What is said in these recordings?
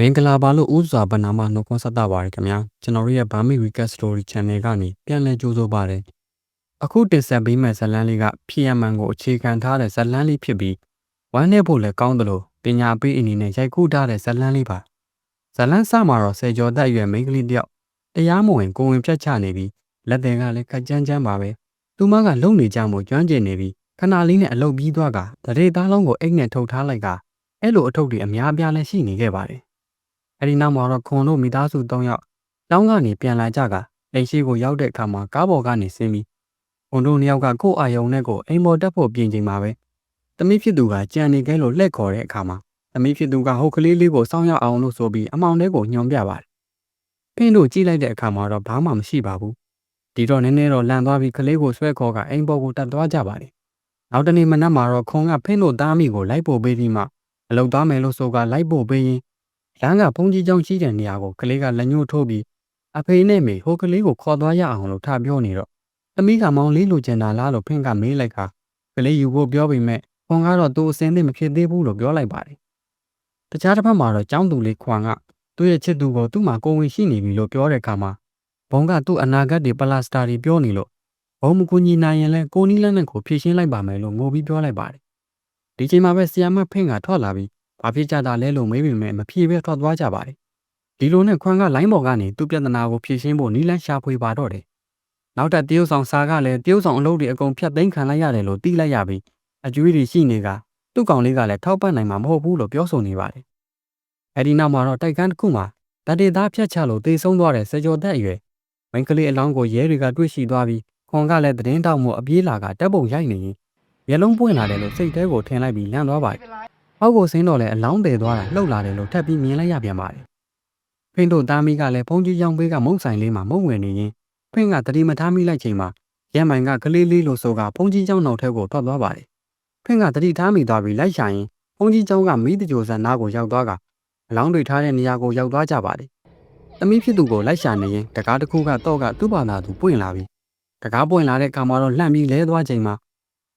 မင်္ဂလာပါလို့ဥစွာဗနာမနှုတ်ခွန်းဆက်တာပါရခင်ဗျာကျွန်တော်တို့ရဲ့ Burma Recap Story Channel ကနေပြန်လည်ကြိုဆိုပါရစေအခုတင်ဆက်ပေးမယ့်ဇာတ်လမ်းလေးက PMN ကိုအခြေခံထားတဲ့ဇာတ်လမ်းလေးဖြစ်ပြီးဝမ်းနည်းဖို့လည်းကောင်းတယ်လို့ပညာပေးအနေနဲ့ရိုက်ကူးထားတဲ့ဇာတ်လမ်းလေးပါဇာတ်လမ်းစမှာတော့ဆယ်ကျော်သက်အရွယ်မိန်းကလေးတယောက်တရားမဝင်ကိုဝင်ဖြတ်ချနေပြီးလက်တွေကလည်းခက်ကြမ်းကြမ်းပါပဲသူမကလုံနေကြမှုကျွမ်းကျင်နေပြီးခဏလေးနဲ့အလုတ်ပြီးသွားကတရေသားလုံးကိုအိတ်နဲ့ထုတ်ထားလိုက်ကအဲ့လိုအထုပ်တွေအများအပြားလည်းရှိနေခဲ့ပါတယ် အဲဒီနောက်မှာတော့ခွန်တို့မိသားစု၃ယောက်တောင်းကနေပြန်လာကြကအိမ်ရှိကိုရောက်တဲ့အခါမှာကားပေါ်ကနေဆင်းပြီးခွန်တို့နှစ်ယောက်ကကို့အာယုံနဲ့ကိုအိမ်ပေါ်တက်ဖို့ပြင်ချိန်မှာပဲသမီးဖြစ်သူကကြံနေခဲလို့လှည့်ခေါ်တဲ့အခါမှာသမီးဖြစ်သူကဟုတ်ကလေးလေးကိုစောင်းရအောင်လို့ဆိုပြီးအမောင်ထဲကိုညွန်ပြပါတယ်ဖင်းတို့ကြည့်လိုက်တဲ့အခါမှာတော့ဘာမှမရှိပါဘူးဒီတော့နည်းနည်းတော့လန့်သွားပြီးကလေးကိုဆွဲခေါ်ကအိမ်ပေါ်ကိုတက်သွားကြပါတယ်နောက်တနေ့မနက်မှာတော့ခွန်ကဖင်းတို့သားမိကိုလိုက်ပို့ပေးပြီးမှအလုပ်သားမယ်လို့ဆိုကလိုက်ပို့ပေးရင် လမ်းကဘုံကြီးကျောင်းရှိတဲ့နေရာကိုကလေးကလက်ညှိုးထိုးပြီးအဖေနဲ့မေဟိုကလေးကိုခေါ်သွားရအောင်လို့ထားပြောနေတော့သမီးကမောင်လေးလိုချင်တာလားလို့ဖင့်ကမေးလိုက်ကကလေးယူဖို့ပြောပေမဲ့ခွန်ကတော့သူ့အစင်းသင့်မဖြစ်သေးဘူးလို့ပြောလိုက်ပါတယ်။တခြားတစ်ဖက်မှာတော့ကျောင်းသူလေးခွန်ကသူ့ရဲ့ချစ်သူကိုသူ့မှာကိုဝင်ရှိနေပြီလို့ပြောတဲ့အခါမှာဘုံကသူ့အနာဂတ်တွေပလာစတာတွေပြောနေလို့ဘုံမကူညီနိုင်ရင်လည်းကိုနီးလန်းနဲ့ကိုဖြည့်ရှင်းလိုက်ပါမယ်လို့ငိုပြီးပြောလိုက်ပါတယ်။ဒီချိန်မှာပဲဆီယာမဖင့်ကထွက်လာပြီး ဘာဖြစ်ကြတာလဲလို့မေးပေမဲ့မဖြေပဲထွက်သွားကြပါတယ်။ဒီလိုနဲ့ခွန်ကလိုင်းပေါ်ကနေသူ့ပြဿနာကိုဖြေရှင်းဖို့နီလန်းရှာဖွေပါတော့တယ်။နောက်ထပ်တရုတ်ဆောင်စာကလည်းတရုတ်ဆောင်အလုပ်တွေအကုန်ဖြတ်သိမ်းခံလိုက်ရတယ်လို့သိလိုက်ရပြီးအကျွေးတွေရှိနေကသူ့ကောင်လေးကလည်းထောက်ပံ့နိုင်မှာမဟုတ်ဘူးလို့ပြောဆိုနေပါတယ်။အဲဒီနောက်မှာတော့တိုက်ခန်းတစ်ခုမှာဗတ်တေသားဖြတ်ချလို့တေဆုံးသွားတဲ့စကြောသက်အရွယ်မိန်းကလေးအလောင်းကိုရဲတွေကတွေ့ရှိသွားပြီးခွန်ကလည်းသတင်းတောက်မှုအပြေးလာကတပ်ပုံရိုက်နေရင်မျက်လုံးပွင့်လာတယ်လို့စိတ်ထဲကိုထင်လိုက်ပြီးလန့်သွားပါတယ်။ အောက်ကိုဆင်းတော့လဲအလောင်းတယ်သွားတာလှုပ်လာတယ်လို့ထပ်ပြီးမြင်လိုက်ရပြန်ပါတယ်။ဖင်းတို့သားမီးကလည်းဖုန်ကြီးရောင်ပေးကမုံဆိုင်လေးမှာမုံဝင်နေရင်ဖင်းကတတိမထားမိလိုက်ချိန်မှာရမ်းမိုင်ကကလေးလေးလိုဆိုကဖုန်ကြီးကျောင်းနောက်ထက်ကိုထွက်သွားပါတယ်။ဖင်းကတတိထားမိသွားပြီးလိုက်ရှာရင်ဖုန်ကြီးကျောင်းကမီးတကြိုဆန်နားကိုရောက်သွားကအလောင်းတွေထားတဲ့နေရာကိုရောက်သွားကြပါတယ်။သမီးဖြစ်သူကိုလိုက်ရှာနေရင်တကားတစ်ခုကတော့ကသူ့ဘာသာသူပွင့်လာပြီးတကားပွင့်လာတဲ့အခါမှာတော့လှမ်းပြီးလဲသွားချိန်မှာ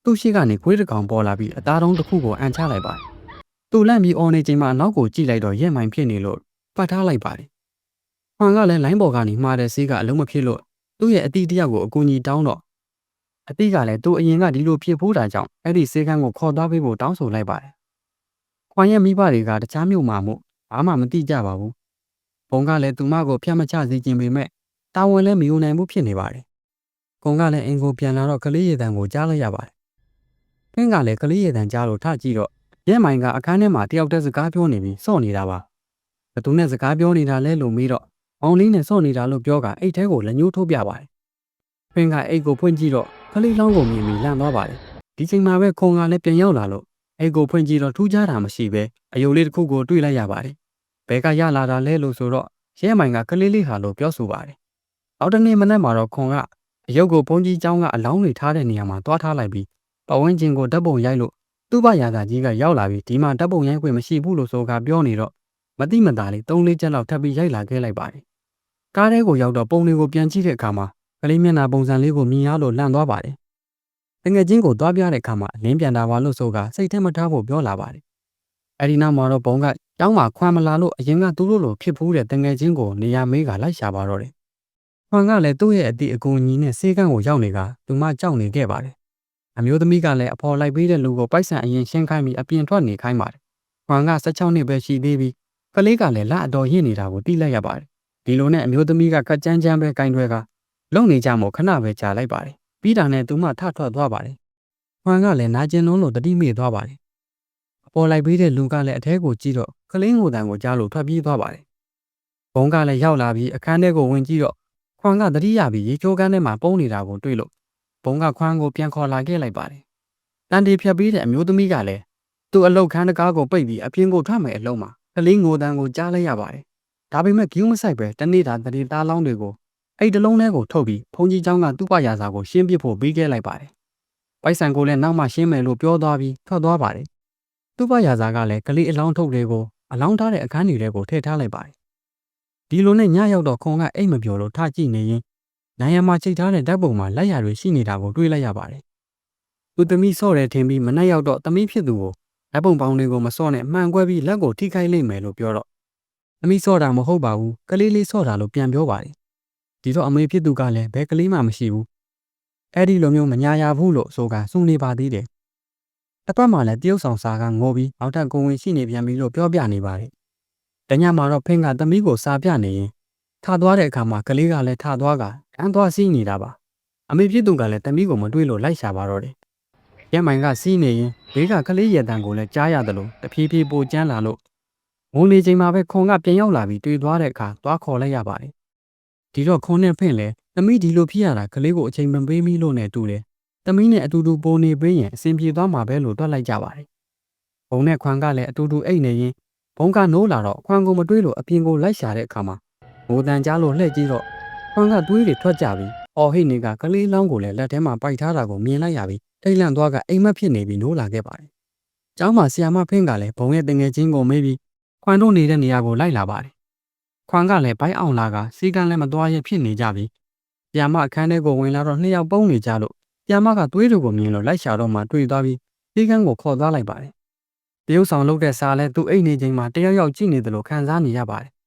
သူ့ရှိကနေခွေးတစ်ကောင်ပေါ်လာပြီးအသားတုံးတစ်ခုကိုအန်ချလိုက်ပါတယ်။ သူ့လန့်ပြီးအော်နေချိန်မှာနောက်ကိုကြည့်လိုက်တော့ရက်မိုင်ဖြစ်နေလို့ပတ်ထားလိုက်ပါတယ်။ဟွန်ကလည်းလိုင်းပေါ်ကနေမှားတဲ့ဆေးကအလုံးမဖြစ်လို့သူ့ရဲ့အတီတယောက်ကိုအကူအညီတောင်းတော့အတီကလည်းသူ့အရင်ကဒီလိုဖြစ်ဖိုးတာကြောင့်အဲ့ဒီဆေးကန်းကိုခေါ်သွားပေးဖို့တောင်းဆိုလိုက်ပါတယ်။ခွန်ရဲ့မိဘတွေကတခြားမြို့မှာမို့ဘာမှမသိကြပါဘူး။ဘုံကလည်းသူမကိုဖျက်မချစေခြင်းပေမဲ့တာဝန်လည်းမယူနိုင်ဘူးဖြစ်နေပါတယ်။ကုံကလည်းအင်ကိုပြန်လာတော့ကလေးရည်တံကိုကြားလိုက်ရပါတယ်။ဖင်းကလည်းကလေးရည်တံကြားလို့ထကြည့်တော့ ရဲမိုင်ကအခန်းထဲမှာတယောက်တည်းစကားပြောနေပြီးစော့နေတာပါ။ဘသူနဲ့စကားပြောနေတာလဲလို့မေးတော့အောင်လေးနဲ့စော့နေတာလို့ပြောကအိတ်ထဲကိုလက်ညှိုးထိုးပြပါတယ်။ဖင်းကအိတ်ကိုဖွင့်ကြည့်တော့ကလေးလောင်းကိုမြင်ပြီးလန့်သွားပါတယ်။ဒီချိန်မှာပဲခုံကလည်းပြန်ရောက်လာလို့အိတ်ကိုဖွင့်ကြည့်တော့ထူးခြားတာမရှိပဲအယုတ်လေးတစ်ခုကိုတွေ့လိုက်ရပါတယ်။ဘဲကရလာတာလဲလို့ဆိုတော့ရဲမိုင်ကကလေးလေးဟာလို့ပြောဆိုပါတယ်။နောက်တနေ့မနက်မှာတော့ခွန်ကအယုတ်ကိုဘုန်းကြီးเจ้าကအလောင်းတွေထားတဲ့နေရာမှာတွားထားလိုက်ပြီးပဝင်းချင်းကိုဓာတ်ပုံရိုက်လို့ သူ့ဘရာသာကြီးကရောက်လာပြီးဒီမှာဓာတ်ပုံရိုက်ခွင့်မရှိဘူးလို့ဆိုကပြောနေတော့မတိမတာလေး၃လေးချက်လောက်ထပ်ပြီးရိုက်လာခဲ့လိုက်ပါတယ်။ကားထဲကိုရောက်တော့ပုံတွေကိုပြန်ကြည့်တဲ့အခါမှာကလေးမျက်နှာပုံစံလေးကိုမြင်ရလို့လန့်သွားပါတယ်။တငယ်ချင်းကိုတွားပြတဲ့အခါမှာအလင်းပြန်တာပါလို့ဆိုကစိတ်ထဲမထားဖို့ပြောလာပါတယ်။အဲဒီနောက်မှာတော့ဘုံကကျောင်းမှာခွမ်းမလာလို့အရင်ကသူတို့လိုဖြစ်ဖူးတဲ့တငယ်ချင်းကိုနေရာမေးကလိုက်ရှာပါတော့တယ်။ခွမ်းကလည်းသူ့ရဲ့အတိအကူအညီနဲ့စေကန်းကိုရောက်နေကသူမကြောက်နေခဲ့ပါတယ်။ အမျိုးသမီးကလည်းအဖော်လိုက်ပေးတဲ့လူကိုပိုက်ဆံအရင်ရှင်းခိုင်းပြီးအပြင်ထွက်နေခိုင်းပါတယ်။ခွမ်းက16နှစ်ပဲရှိသေးပြီးကလေးကလည်းလက်အတော်ရင့်နေတာကိုသိလိုက်ရပါတယ်။ဒီလိုနဲ့အမျိုးသမီးကကကြမ်းကြမ်းပဲကင်တွဲကလုံနေကြမို့ခဏပဲကြာလိုက်ပါတယ်။ပြီးတာနဲ့သူမထထွက်သွားပါတယ်။ခွမ်းကလည်းနာကျင်လုံးလို့တတိမေ့သွားပါတယ်။အပေါ်လိုက်ပေးတဲ့လူကလည်းအထဲကိုကြည့်တော့ကလင်းကိုတန်ကိုကြားလို့ထွက်ပြေးသွားပါတယ်။ဘုံကလည်းရောက်လာပြီးအခန်းထဲကိုဝင်ကြည့်တော့ခွန်ကတတိယပြီးရေချိုးကန်းထဲမှာပုံနေတာကိုတွေ့လို့ ဘုံကခွန်းကိုပြန်ခေါ်လာခဲ့လိုက်ပါတယ်။တန်တီဖြတ်ပြီးတဲ့အမျိုးသမီးကလည်းသူ့အလုတ်ခန်းတကားကိုပိတ်ပြီးအပြင်ကိုထွက်မယ်အလုံးမှာကလေးငိုတန်ကိုကြားလိုက်ရပါတယ်။ဒါပေမဲ့ဂီးမဆိုင်ပဲတနေ့တာတတိသားလောင်းတွေကိုအဲ့တလုံးထဲကိုထုတ်ပြီးဖုန်ကြီးเจ้าကသူ့ပရာစာကိုရှင်းပြဖို့ပြီးခဲ့လိုက်ပါတယ်။ပိုက်ဆံကိုလည်းနောက်မှရှင်းမယ်လို့ပြောသွားပြီးထွက်သွားပါတယ်။သူ့ပရာစာကလည်းကလေးအလောင်းထုတ်တွေကိုအလောင်းထားတဲ့အခန်းတွေထဲကိုထည့်ထားလိုက်ပါတယ်။ဒီလိုနဲ့ညရောက်တော့ခွန်ကအိတ်မပြောလို့ထကြည့်နေရင် နိုင်ရမှာချိတ်ထားတဲ့ဓာတ်ပုံမှာလက်ရတွေရှိနေတာကိုတွေ့လိုက်ရပါတယ်။သူသမီးဆော့တယ်ထင်ပြီးမနှက်ရောက်တော့သမီးဖြစ်သူကိုဓာတ်ပုံပေါင်းတွေကိုမစော့နဲ့မှန်ကွဲပြီးလက်ကိုထိခိုက်လိမ့်မယ်လို့ပြောတော့အမိဆော့တာမဟုတ်ပါဘူးကလေးလေးဆော့တာလို့ပြန်ပြောပါတယ်ဒီတော့အမေဖြစ်သူကလည်းဘယ်ကလေးမှမရှိဘူးအဲ့ဒီလိုမျိုးမညာရဘူးလို့ဆိုကစုံနေပါသေးတယ်တစ်ပတ်မှလည်းတရုတ်ဆောင်စာကငိုပြီးနောက်ထပ်ကိုဝင်ရှိနေပြန်ပြီလို့ပြောပြနေပါတယ်တညမှာတော့ဖင်းကသမီးကိုစာပြနေရင် ထသွားတဲ့အခါမှာကလေးကလည်းထသွားကတန်းသွားစီးနေတာပါအမေဖြစ်သူကလည်းသမီးကိုမတွေ့လို့လိုက်ရှာပါတော့တယ်ရဲမိုင်ကစီးနေရင်ဘေးကကလေးရတန်ကိုလည်းကြားရတယ်လို့တဖြည်းဖြည်းပိုကျန်းလာလို့ငုံနေချိန်မှာပဲခွန်ကပြန်ရောက်လာပြီးတွေ့သွားတဲ့အခါသွားခေါ်လိုက်ရပါတယ်။ဒီတော့ခွန်နဲ့ဖင့်လဲသမီးဒီလိုဖြစ်ရတာကလေးကိုအချိန်မပေးမိလို့နဲ့တူတယ်။သမီးနဲ့အတူတူပိုနေပေးရင်အဆင်ပြေသွားမှာပဲလို့တွက်လိုက်ကြပါတယ်။ဘုံနဲ့ခွန်ကလည်းအတူတူအိတ်နေရင်ဘုံကနိုးလာတော့ခွန်ကိုမတွေးလို့အပြင်ကိုလိုက်ရှာတဲ့အခါမှာ ငိုတန်ကြားလို့လှည့်ကြည့်တော့ခွန်ကတွေးတွေထွက်ကြပြီးအော်ဟိတ်နေကကလေးလောင်းကိုလည်းလက်ထဲမှာပိုက်ထားတာကိုမြင်လိုက်ရပြီးတိတ်လန့်သွားကအိမ်မက်ဖြစ်နေပြီးနိုးလာခဲ့ပါတယ်။ကျောင်းမှာဆီယာမဖင့်ကလည်းဘုံရဲ့တငယ်ချင်းကိုမေးပြီးခွန်တို့နေတဲ့နေရာကိုလိုက်လာပါတယ်။ခွန်ကလည်းဘိုက်အောင်လာကစီကံလည်းမသွားရဖြစ်နေကြပြီ။ပြာမအခန်းထဲကိုဝင်လာတော့နှစ်ယောက်ပုံးနေကြလို့ပြာမကသွေးတို့ကိုမြင်လို့လိုက်ရှာတော့မှတွေ့သွားပြီးစီကံကိုခေါ်သွားလိုက်ပါတယ်။တရုတ်ဆောင်လုပ်တဲ့စားလဲသူအိတ်နေချိန်မှာတယောက်ယောက်ကြည့်နေတယ်လို့ခံစားနေရပါတယ်။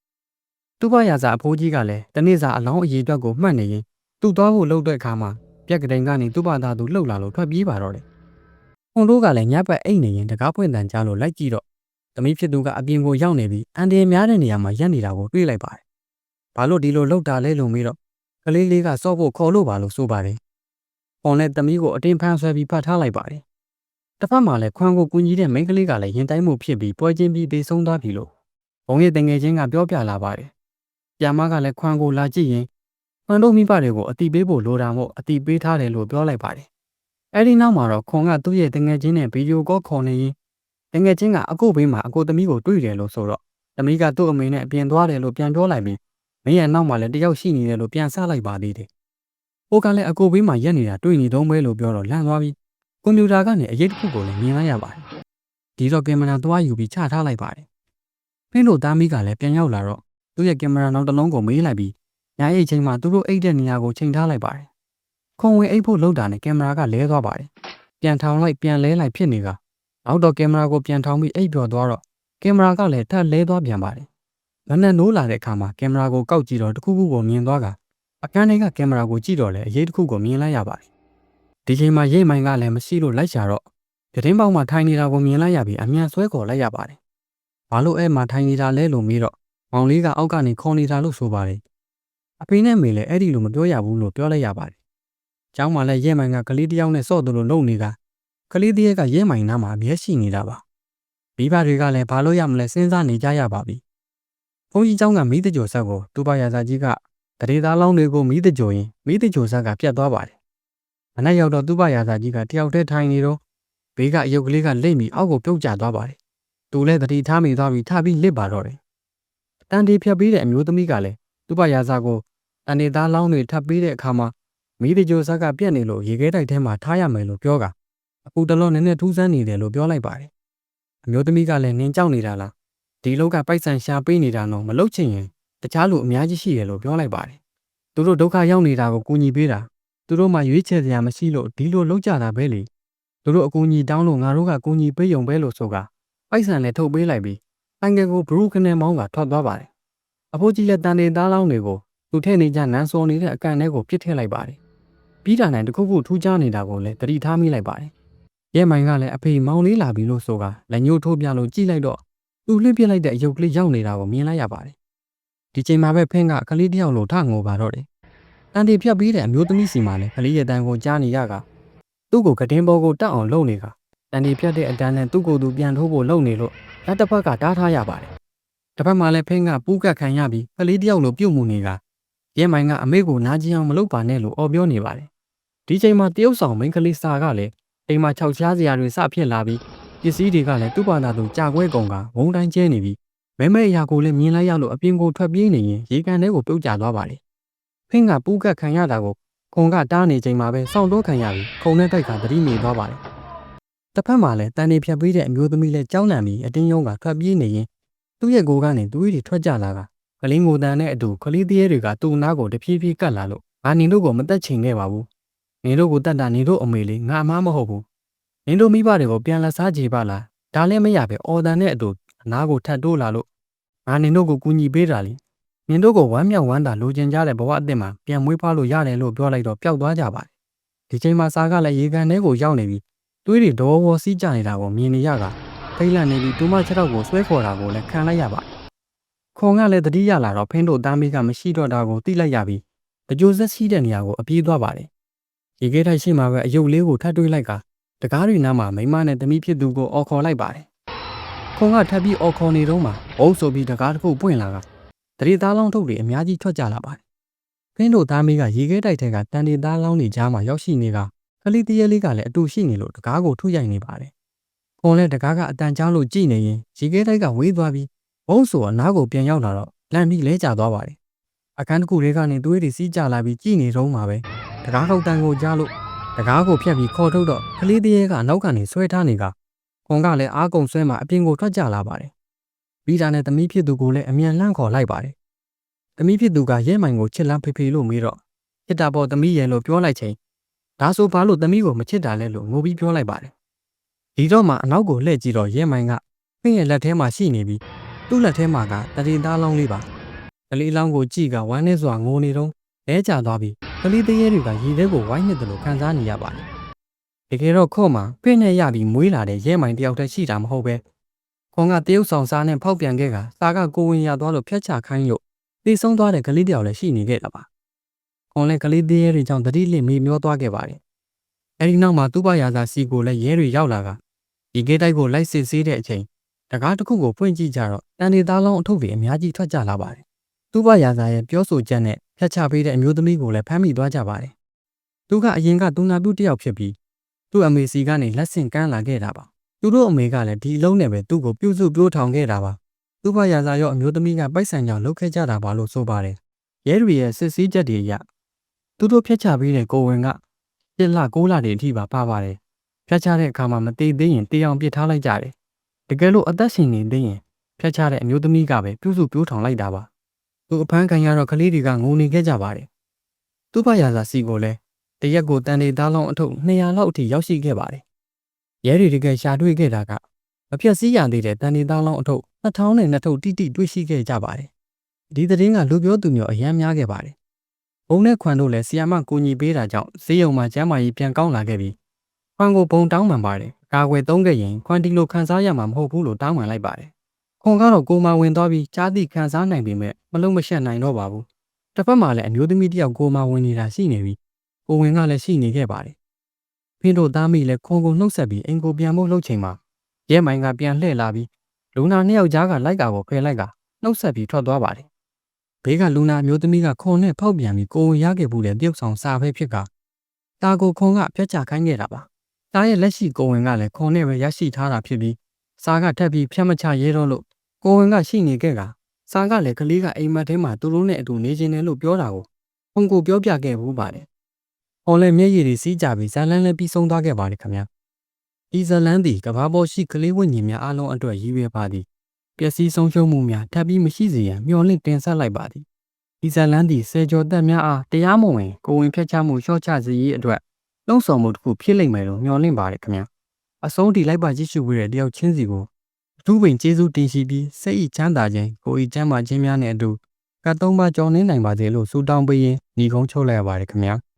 သူ့ဘရာစာအဖိုးကြီးကလည်းတနေ့စာအလောင်းအရေးအတွက်ကိုမှတ်နေရင်သူ့သွားဖို့လှုပ်တဲ့အခါမှာပြက်ကတိန်ကနေသူ့ဘာသာသူလှုပ်လာလို့ထွက်ပြေးပါတော့တယ်။ခွန်တို့ကလည်းညက်ပတ်အိတ်နေရင်တကားပွင့်တန်ကြားလို့လိုက်ကြည့်တော့သမီးဖြစ်သူကအပြင်ကိုရောက်နေပြီးအန်ဒီများတဲ့နေရာမှာရပ်နေတာကိုတွေ့လိုက်ပါတယ်။ဘာလို့ဒီလိုလောက်တာလဲလို့မေးတော့ကလေးလေးကစော့ဖို့ခေါ်လို့ပါလို့ဆိုပါတယ်။ပေါ်နဲ့သမီးကိုအတင်းဖမ်းဆွဲပြီးဖတ်ထားလိုက်ပါတယ်။တစ်ဖက်မှာလည်းခွန်ကိုကူညီတဲ့မိန်းကလေးကလည်းရင်တိုင်းမှုဖြစ်ပြီးပွဲချင်းပြီးသေးဆုံးသွားပြီလို့ဘုံရဲ့တငယ်ချင်းကပြောပြလာပါတယ်။ ပြန်မကလည်းခွန်ကိုလာကြည့်ရင်ခွန်တို့မိဘတွေကိုအတိပေးဖို့လိုတာမို့အတိပေးထားတယ်လို့ပြောလိုက်ပါတယ်။အဲဒီနောက်မှာတော့ခွန်ကသူ့ရဲ့တငယ်ချင်းနဲ့ဗီဒီယိုကောခေါ်နေရင်တငယ်ချင်းကအကိုဘေးမှာအကိုသမီးကိုတွေ့တယ်လို့ဆိုတော့သမီးကသူ့အမေနဲ့အပြင်သွားတယ်လို့ပြန်ပြောလိုက်ပြီးမင်းရဲ့နောက်မှာလည်းတယောက်ရှိနေတယ်လို့ပြန်ဆလိုက်ပါသေးတယ်။ဟိုကလည်းအကိုဘေးမှာရက်နေတာတွေ့နေတော့မဲလို့ပြောတော့လန့်သွားပြီးကွန်ပျူတာကနေအရေးတစ်ခုကိုလည်းမြင်လိုက်ရပါတယ်။ဒီတော့ကင်မရာသွားယူပြီးချထားလိုက်ပါတယ်။ဖင်းတို့သားမီးကလည်းပြန်ရောက်လာတော့ သူ့ရဲ့ကင်မရာနောက်တစ်လုံးကိုမေးလိုက်ပြီးညာအိတ်ချိန်မှာသူတို့အိတ်တဲ့နေရာကိုချိန်ထားလိုက်ပါတယ်။ခွန်ဝင်အိတ်ဖို့လှုပ်တာနဲ့ကင်မရာကလဲသွားပါတယ်။ပြန်ထောင်လိုက်ပြန်လဲလိုက်ဖြစ်နေကနောက်တော့ကင်မရာကိုပြန်ထောင်ပြီးအိပ်ပျော်သွားတော့ကင်မရာကလည်းထပ်လဲသွားပြန်ပါတယ်။နက်နက်နိုးလာတဲ့အခါမှာကင်မရာကိုကောက်ကြည့်တော့တစ်ခုခုကိုမြင်သွားကအခန်းထဲကကင်မရာကိုကြည့်တော့လည်းအရေးတစ်ခုကိုမြင်လိုက်ရပါတယ်။ဒီချိန်မှာရိတ်မိုင်ကလည်းမရှိလို့လိုက်ရှာတော့ပြတင်းပေါက်မှာထိုင်နေတာကိုမြင်လိုက်ရပြီးအမြန်ဆွဲခေါ်လိုက်ရပါတယ်။ဘာလို့အဲ့မှာထိုင်နေတာလဲလို့မေးတော့ မောင်လေးကအောက်ကနေခေါ်နေတာလို့ဆိုပါတယ်အဖေနဲ့မေလည်းအဲ့ဒီလိုမပြောရဘူးလို့ပြောလိုက်ရပါတယ်။ကျောင်းမှာလည်းရဲမိုင်ကကလေးတယောက်နဲ့စော့သူလိုလုပ်နေတာကလေးတရက်ကရဲမိုင်နားမှာအမျက်ရှိနေတာပါ။မိဘတွေကလည်းဘာလို့ရမလဲစဉ်းစားနေကြရပါပြီ။ဘုန်းကြီးကျောင်းကမိသကျော်ဆက်ကိုတူပါရာဇာကြီးကတရေသားလောင်းတွေကိုမိသကျော်ရင်မိသကျော်ဆက်ကပြတ်သွားပါတယ်။မနေ့ရောက်တော့တူပါရာဇာကြီးကတယောက်တည်းထိုင်နေတော့ဘေးကအယုတ်ကလေးကလိမ့်ပြီးအောက်ကိုပြုတ်ကျသွားပါတယ်။သူလည်းတတိထားမိသွားပြီးထပြီးလစ်ပါတော့တယ် တန်တီဖြတ်ပြီးတဲ့အမျိုးသမီးကလည်းတူပါရစာကိုတန်တီသားလောင်းတွေထပ်ပြီးတဲ့အခါမှာမိတကြော်ဆက်ကပြတ်နေလို့ရေခဲတိုက်ထဲမှာထားရမယ်လို့ပြောကအခုတလောနည်းနည်းထူးဆန်းနေတယ်လို့ပြောလိုက်ပါတယ်အမျိုးသမီးကလည်းနင်းကြောက်နေတာလားဒီလောက်ကပိုက်ဆံရှာပေးနေတာတော့မလုပ်ချင်ရင်တခြားလူအများကြီးရှိတယ်လို့ပြောလိုက်ပါတယ်သူတို့ဒုက္ခရောက်နေတာကိုကူညီပေးတာသူတို့မှရွေးချယ်စရာမရှိလို့ဒီလိုလုပ်ကြတာပဲလေသူတို့အကူအညီတောင်းလို့ငါတို့ကကူညီပေးရုံပဲလို့ဆိုကပိုက်ဆံလည်းထုတ်ပေးလိုက်ပြီး တိုင်ကယ်ကိုဘရူခနဲ့မောင်းကထွက်သွားပါတယ်အဖိုးကြီးလည်းတန်တေသားလောင်းတွေကိုသူထည့်နေကြနန်းစော်နေတဲ့အကန်ထဲကိုပြစ်ထည့်လိုက်ပါတယ်ပြီးတာနိုင်တခုခုထူးခြားနေတာကိုလည်းတတိထားမိလိုက်ပါတယ်ရဲမိုင်ကလည်းအဖေမောင်လေးလာပြီလို့ဆိုကလက်ညှိုးထိုးပြလို့ကြည့်လိုက်တော့သူလှစ်ပြလိုက်တဲ့အယုတ်ကလေးရောက်နေတာကိုမြင်လိုက်ရပါတယ်ဒီချိန်မှာပဲဖင်းကကလေးတယောက်လိုထငိုပါတော့တယ်တန်တီဖြတ်ပြီးတဲ့အမျိုးသမီးစီမှာလည်းကလေးရဲ့တန်ကိုကြားနေရကသူ့ကိုကတင်းဘောကိုတတ်အောင်လုပ်နေက တန်တီဖြတ်တဲ့အတန်းနဲ့သူ့ကိုယ်သူပြန်ထိုးဖို့လုပ်နေလို့လက်တစ်ဖက်ကတားထားရပါတယ်တစ်ဖက်မှာလည်းဖင်းကပူးကတ်ခံရပြီးကလေးတယောက်လိုပြုတ်မှုနေကရဲမိုင်ကအမေကိုနားကျင်အောင်မလုပ်ပါနဲ့လို့အော်ပြောနေပါတယ်ဒီချိန်မှာတရုတ်ဆောင်မိန်းကလေးစာကလည်းအိမ်မှာခြောက်ချားစရာတွေစဖြစ်လာပြီးပစ္စည်းတွေကလည်းသူ့ဘာသာသူကြာခွဲကုန်ကဝုံတိုင်းကျဲနေပြီးမဲမဲအရာကိုလည်းမြင်လိုက်ရလို့အပြင်ကိုထွက်ပြေးနေရင်ရေကန်ထဲကိုပြုတ်ကျသွားပါလေဖင်းကပူးကတ်ခံရတာကိုခုံကတားနေချိန်မှာပဲစောင့်တော့ခံရပြီးခုံနဲ့တိုက်ကသတိနေသွားပါတယ် တစ်ဖက်မှာလည်းတန်နေဖြတ်ပေးတဲ့အမျိုးသမီးလည်းကြောင်းလန့်ပြီးအတင်းယုံကထွက်ပြေးနေရင်သူ့ရဲ့ကိုယ်ကနေသူ့တွေထွက်ကြလာကကလေးငိုတန်နဲ့အတူကလေးသေးတွေကသူ့နားကိုတဖြည်းဖြည်းကပ်လာလို့ငါနင်တို့ကိုမတက်ချင်ခဲ့ပါဘူးနင်တို့ကိုတတ်တာနင်တို့အမေလေးငါအမားမဟုတ်ဘူးနင်တို့မိဘတွေကိုပြန်လက်စားကြည့်ပါလားဒါလည်းမရပဲအော်တန်နဲ့အတူအနားကိုထတ်တိုးလာလို့ငါနင်တို့ကိုကူညီပေးတာလေနင်တို့ကိုဝမ်းမြောက်ဝမ်းသာလိုချင်ကြတဲ့ဘဝအသစ်မှာပြန်မွေးဖွားလို့ရတယ်လို့ပြောလိုက်တော့ပျောက်သွားကြပါတယ်ဒီချိန်မှာစာကလည်းရေကန်ထဲကိုရောက်နေပြီး သွေးတွေဒေါ်ဝေါ်စီးကြနေတာကိုမြင်နေရကထိတ်လန့်နေပြီးတူမချက်တော့ကိုဆွဲခေါ်တာကိုလည်းခံလိုက်ရပါတယ်ခွန်ကလည်းတတိယလာတော့ဖင်းတို့သားမီးကမရှိတော့တာကိုသိလိုက်ရပြီးတကြိုဆက်ရှိတဲ့နေရာကိုအပြေးသွားပါတယ်ရေခဲထိုက်ရှိမှပဲအယုတ်လေးကိုထပ်တွေးလိုက်ကတကားတွေနားမှာမိမနဲ့သမီးဖြစ်သူကိုအော်ခေါ်လိုက်ပါတယ်ခွန်ကထပ်ပြီးအော်ခေါ်နေတော့မှဘုံဆိုပြီးတကားတစ်ခုပွင့်လာကတရီသားလောင်းထုတ်တွေအများကြီးထွက်ကြလာပါတယ်ဖင်းတို့သားမီးကရေခဲတိုက်ထဲကတန်တီသားလောင်းတွေကြားမှာရောက်ရှိနေက ကလေးတရေလေးကလည်းအတူရှိနေလို့တကားကိုထုရိုက်နေပါတယ်ခွန်လည်းတကားကအတန်ကြားလို့ကြည်နေရင်ရေခဲတိုက်ကဝေးသွားပြီးဘုံဆိုအနားကိုပြန်ရောက်လာတော့လန့်ပြီးလဲကျသွားပါတယ်အခန်းတစ်ခုလေးကနေသွေးတွေစီးကျလာပြီးကြည်နေတော့မှပဲတကားထောက်တန်ကိုကြားလို့တကားကိုဖြတ်ပြီးခေါ်ထုတ်တော့ကလေးတရေကအနောက်ကနေဆွဲထားနေကခွန်ကလည်းအားကုန်ဆွဲမှအပြင်ကိုထွက်ကြလာပါတယ်ပြီးတာနဲ့သမီးဖြစ်သူကိုလည်းအမြန်လှမ်းခေါ်လိုက်ပါတယ်သမီးဖြစ်သူကရဲမိုင်ကိုချစ်လန်းဖေဖေလို့မေးတော့ချစ်တာပေါ်သမီးရဲ့လို့ပြောလိုက်ချိန် ဒါဆိုဘာလို့သမီးကိုမချစ်တာလဲလို့ငိုပြီးပြောလိုက်ပါတယ်ဒီတော့မှအနောက်ကိုလှည့်ကြည့်တော့ရဲမိုင်ကဖင့်ရဲ့လက်ထဲမှာရှိနေပြီးသူ့လက်ထဲမှာကတရင်သားလောင်းလေးပါကလေးလောင်းကိုကြည့်ကဝမ်းနဲ့စွာငိုနေတော့လဲကျသွားပြီးကလေးသေးရဲတွေကရေထဲကိုဝိုင်းနေတယ်လို့ခံစားနေရပါတယ်တကယ်တော့ခော့မှာဖင့်နဲ့ရပြီးမွေးလာတဲ့ရဲမိုင်တယောက်တည်းရှိတာမဟုတ်ပဲခွန်ကတရုတ်ဆောင်စားနဲ့ဖောက်ပြန်ခဲ့ကစားကကိုဝင်ရသွားလို့ဖျက်ချခိုင်းလို့သိဆုံးသွားတဲ့ကလေးတယောက်လည်းရှိနေခဲ့တာပါ ခွန်လည်းကလေးသေးရဲတွေကြောင့်တတိလင့်မေမျောသွားခဲ့ပါတယ်အဲဒီနောက်မှာသူ့ဘရာသာစီကိုလည်းရဲတွေရောက်လာကဒီဂိတ်တိုက်ကိုလိုက်စစ်ဆေးတဲ့အချိန်တကားတစ်ခုကိုဖွင့်ကြည့်ကြတော့တန်ဒီသားလုံးအထုပ်တွေအများကြီးထွက်ကြလာပါတယ်သူ့ဘရာသာရဲ့ပြောဆိုချက်နဲ့ဖျက်ချပေးတဲ့အမျိုးသမီးကိုလည်းဖမ်းမိသွားကြပါတယ်သူကအရင်ကသူနာပြုတစ်ယောက်ဖြစ်ပြီးသူ့အမေစီကနေလက်ဆင့်ကမ်းလာခဲ့တာပါသူတို့အမေကလည်းဒီအလုံးနဲ့ပဲသူ့ကိုပြုစုပြောထောင်ခဲ့တာပါသူ့ဘရာသာရောအမျိုးသမီးကပိုက်ဆံကြောင့်လှုပ်ခဲ့ကြတာပါလို့ဆိုပါတယ်ရဲတွေရဲ့စစ်ဆေးချက်တွေအရ သူတို့ဖျက်ချပေးတဲ့ကိုဝင်က7လ9လတွေအထိပါပါပါတယ်ဖျက်ချတဲ့အခါမှာမသေးသေးရင်တေးအောင်ပစ်ထားလိုက်ကြတယ်တကယ်လို့အသက်ရှင်နေသေးရင်ဖျက်ချတဲ့အမျိုးသမီးကပဲပြုစုပြောထောင်လိုက်တာပါသူအဖမ်းခံရတော့ကလေးတွေကငိုနေခဲ့ကြပါတယ်သူ့ဘရာသာစီကိုလည်းတရက်ကိုတန်တေသားလုံးအထုပ်200လောက်အထိရောက်ရှိခဲ့ပါတယ်ရဲတွေတကယ်ရှာတွေ့ခဲ့တာကမဖြက်စီးရသေးတဲ့တန်တေသားလုံးအထုပ်2000နဲ့2ထုပ်တိတိတွေ့ရှိခဲ့ကြပါတယ်ဒီသတင်းကလူပြောသူမျိုးအယမ်းများခဲ့ပါတယ် ဘုံနဲ့ခွန်တို့လည်းဆီယာမကိုညီပေးတာကြောင့်ဈေးရုံမှာကျမ်းမာရေးပြန်ကောင်းလာခဲ့ပြီးခွန်ကိုဘုံတောင်းပန်ပါတယ်ကာကွယ်သုံးခဲ့ရင်ခွန်တီလိုခန်းစားရမှာမဟုတ်ဘူးလို့တောင်းပန်လိုက်ပါတယ်ခွန်ကတော့ကိုမဝင်သွားပြီးကြားသိခန်းစားနိုင်ပေမဲ့မလုံးမရှက်နိုင်တော့ပါဘူးတစ်ဖက်မှာလည်းအမျိုးသမီးတစ်ယောက်ကိုမဝင်နေတာရှိနေပြီးကိုဝင်ကလည်းရှိနေခဲ့ပါတယ်ဖင်းတို့သားမိလည်းခွန်ကိုနှုတ်ဆက်ပြီးအင်ကိုပြန်ဖို့လှုပ်ချိန်မှာရဲမိုင်ကပြန်လှည့်လာပြီးလူနာနှစ်ယောက်ကြားကလိုက်ကာကိုဖယ်လိုက်ကနှုတ်ဆက်ပြီးထွက်သွားပါတယ် ဘေးကလူနာမျိုးသမီးကခွန်နဲ့ဖောက်ပြန်ပြီးကိုဝင်ရခဲ့ဘူးတဲ့တယောက်ဆောင်စာပဲဖြစ်ကတာကိုခွန်ကဖျက်ချခိုင်းခဲ့တာပါတားရဲ့လက်ရှိကိုဝင်ကလည်းခွန်နဲ့ပဲရရှိထားတာဖြစ်ပြီးစာကထပ်ပြီးဖျက်မချရဲတော့လို့ကိုဝင်ကရှိနေခဲ့ကစာကလည်းကလေးကအိမ်မက်ထဲမှာသူတို့နဲ့အတူနေခြင်းတယ်လို့ပြောတာကိုခွန်ကိုပြောပြခဲ့ဘူးပါတယ်။ဟော်လည်းမျက်ရည်တွေစီးကြပြီးဇာလန်းလည်းပြီးဆုံးသွားခဲ့ပါတယ်ခင်ဗျာ။ဤဇလန်းသည်ကဘာပေါ်ရှိကလေးဝိညာဉ်များအလုံးအတွက်ရည်ရွယ်ပါသည်။ ပျက်စီးဆုံးရှုံးမှုများထပ်ပြီးမရှိစေရန်မျှော်လင့်တင်ဆက်လိုက်ပါသည်။ဤဇလန်းသည်စေကျော်သက်များအားတရားမဝင်ကိုဝင်ဖျက်ချမှုလျှော့ချစေရေးအတွက်လုံဆောင်မှုတစ်ခုဖြစ်လိမ့်မယ်လို့မျှော်လင့်ပါတယ်ခင်ဗျာ။အဆုံးထိလိုက်ပါကြည့်ရှုပေးတဲ့တယောက်ချင်းစီကိုအထူးပင်ကျေးဇူးတင်ရှိပြီးစိတ်ဤချမ်းသာခြင်းကိုဤချမ်းသာခြင်းများနဲ့အတူကတ်သုံးပါကြောင်းနေနိုင်ပါစေလို့ဆုတောင်းပေးရင်းညီကုန်းချုပ်လိုက်ရပါတယ်ခင်ဗျာ။